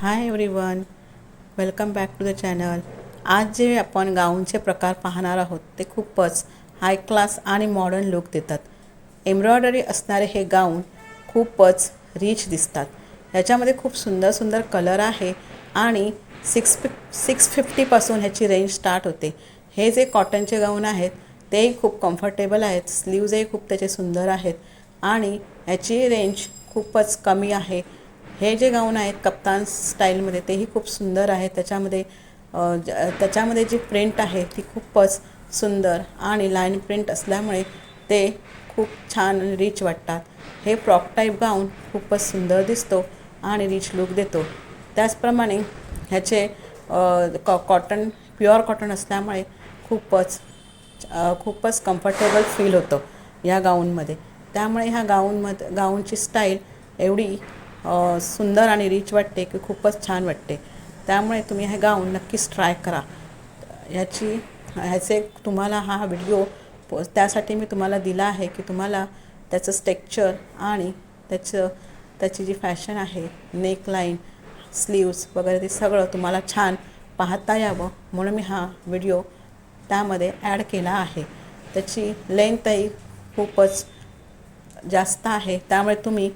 Hi everyone welcome back to the channel आज जे आपण गाऊनचे प्रकार पाहणार आहोत ते खूपच हाय क्लास आणि मॉडर्न लुक देतात. एम्ब्रॉयडरी असणारे हे गाऊन खूपच रिच दिसतात. ह्याच्यामध्ये खूप सुंदर सुंदर कलर आहे आणि सिक्स फिफ सिक्स फिफ्टीपासून ह्याची रेंज स्टार्ट होते. हे जे कॉटनचे गाऊन आहेत तेही खूप कम्फर्टेबल आहेत स्लीव्जही खूप त्याचे सुंदर आहेत आणि ह्याची रेंज खूपच कमी आहे. हे जे गाऊन आहेत कप्तान स्टाईलमध्ये तेही खूप सुंदर आहे. त्याच्यामध्ये त्याच्यामध्ये जी प्रिंट आहे ती खूपच सुंदर आणि लाईन प्रिंट असल्यामुळे ते खूप छान रिच वाटतात. हे फ्रॉक टाईप गाऊन खूपच सुंदर दिसतो आणि रिच लुक देतो. त्याचप्रमाणे ह्याचे कॉ कॉटन प्युअर कॉटन असल्यामुळे खूपच खूपच कम्फर्टेबल फील होतं या गाऊनमध्ये. त्यामुळे ह्या गाऊनमध्ये गाऊनची स्टाईल एवढी सुंदर आणि रिच वाटते की खूपच छान वाटते. त्यामुळे तुम्ही हे गाऊन नक्कीच ट्राय करा. ह्याची ह्याचे तुम्हाला हा व्हिडिओ प- त्यासाठी मी तुम्हाला दिला आहे की तुम्हाला त्याचं स्टेक्चर आणि त्याचं त्याची जी फॅशन आहे नेकलाईन स्लीव्स वगैरे ते सगळं तुम्हाला छान पाहता यावं म्हणून मी हा व्हिडिओ त्यामध्ये ॲड केला आहे. त्याची लेंथही खूपच जास्त आहे. त्यामुळे तुम्ही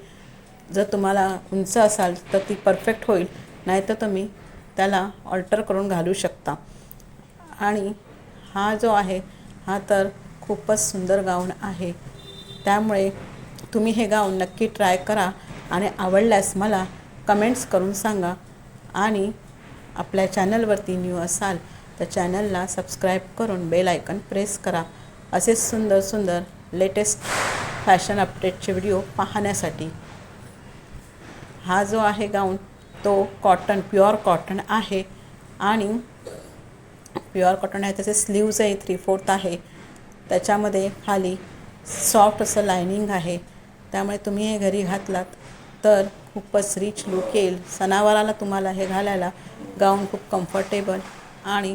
जर तुम्हाला उंच असाल तर ती परफेक्ट होईल. नाहीतर तुम्ही त्याला ऑल्टर करून घालू शकता. आणि हा जो आहे हा तर खूपच सुंदर गाऊन आहे. त्यामुळे तुम्ही हे गाऊन नक्की ट्राय करा आणि आवडल्यास मला कमेंट्स करून सांगा. आणि आपल्या चॅनलवरती न्यू असाल तर चॅनलला सबस्क्राईब करून बेल आयकन प्रेस करा. असेच सुंदर सुंदर लेटेस्ट फॅशन अपडेटचे व्हिडिओ पाहण्यासाठी. हा जो आहे गाऊन तो कॉटन प्युअर कॉटन आहे. आणि प्युअर कॉटन आहे त्याचे स्लीव्जही थ्री फोर्थ आहे. त्याच्यामध्ये खाली सॉफ्ट असं लायनिंग आहे. त्यामुळे तुम्ही हे घरी घातलात तर खूपच रिच लुक येईल. सणावाराला तुम्हाला हे घालायला गाऊन खूप कम्फर्टेबल आणि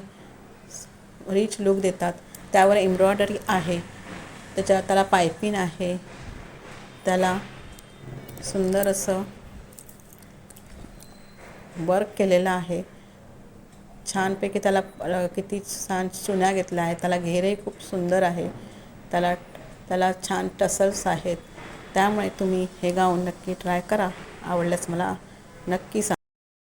रिच लुक देतात. त्यावर एम्ब्रॉयडरी आहे. त्याच्या त्याला पायपिंग आहे. त्याला सुंदर असं वर्क केलेलं आहे. छानपैकी त्याला किती छान चुन्या घेतल्या आहेत. त्याला घेरही खूप सुंदर आहे. त्याला त्याला छान टसल्स आहेत. त्यामुळे तुम्ही हे गाऊन नक्की ट्राय करा. आवडल्यास मला नक्की सांगा